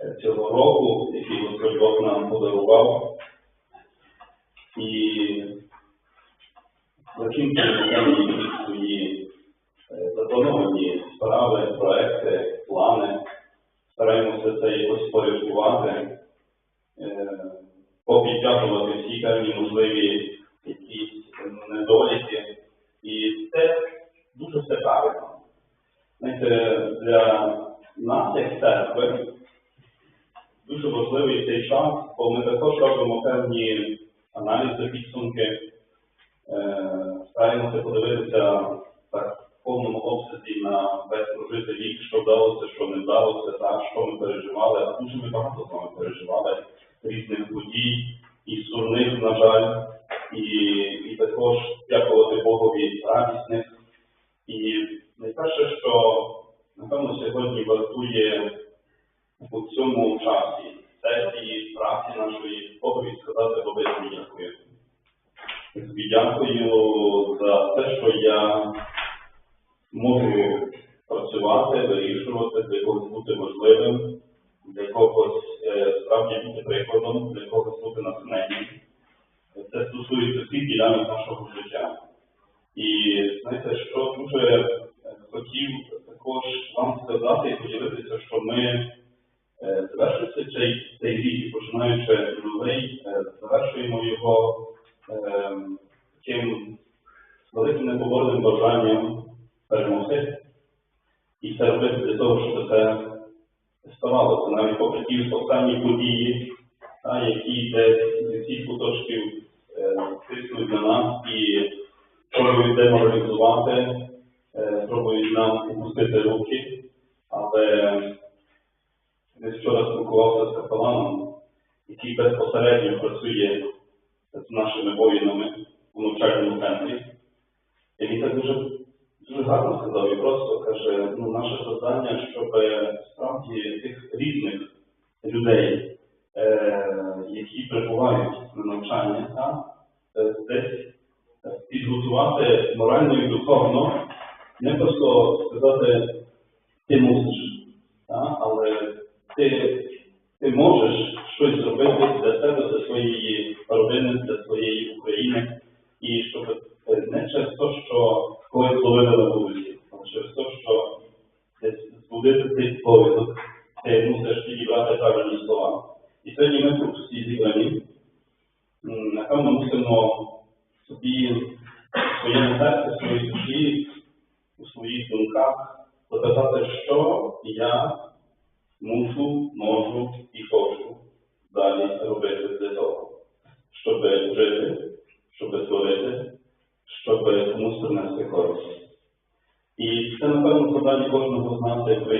е, цього року, який Господь Бог нам подарував. І закінчуємо свої е, заплановані справи, проекти, плани. Стараємося це якось порядкувати, е, попідтягувати всі певні можливі якісь недоліки. І це дуже все правильно. Знаєте, для нас, як церкви, дуже важливий цей час, бо ми також робимо певні аналізи, підсумки, е, стараємося подивитися так в повному обсязі на весь прожитий рік, що вдалося, що не вдалося, так, що ми переживали, а дуже ми багато з вами переживали різних подій і сумних, на жаль, і, і також дякувати Богові радісних. І найперше, що напевно сьогодні вартує у цьому часі сесії праці нашої Богові сказати Богові дякую. Тобі дякую за те, що я можу працювати, вирішувати, для когось бути важливим, для когось е, справді бути прикладом, для когось бути натхненням. Це стосується всіх ділянок нашого життя. І знаєте, що дуже е, хотів також вам сказати і поділитися, що ми завершуючи цей, цей рік, починаючи новий, е, завершуємо його е, таким великим непоборним бажанням перемогти. І це робити для того, щоб це ставалося, навіть попри ті останні події, та, які десь зі всіх куточків е, тиснуть на нас і пробують деморалізувати, е, пробують нам опустити руки, але десь вчора спілкувався з капеланом, який безпосередньо працює з нашими воїнами у навчальному центрі. І він так дуже, дуже гарно сказав і просто каже, ну, наше завдання, щоб справді тих різних людей, е, які прибувають на навчання, та, е, десь е, підготувати морально і духовно, не просто сказати, ти мусиш, та, але ти, ти можеш щось зробити для себе, для своєї родини, для своєї України, і щоб не через те, що когось зловили на вулиці, а через те, що збудити цей повідок, ти мусиш підібрати правильні слова. І сьогодні ми тут всі зібрані, напевно, мусимо собі в своєму серці, в своїй душі, у своїх думках запитати, що я мушу, можу і хочу далі робити для того, щоб жити, щоб творити, щоб комусь принести користь. І це, напевно, завдання кожного з нас, як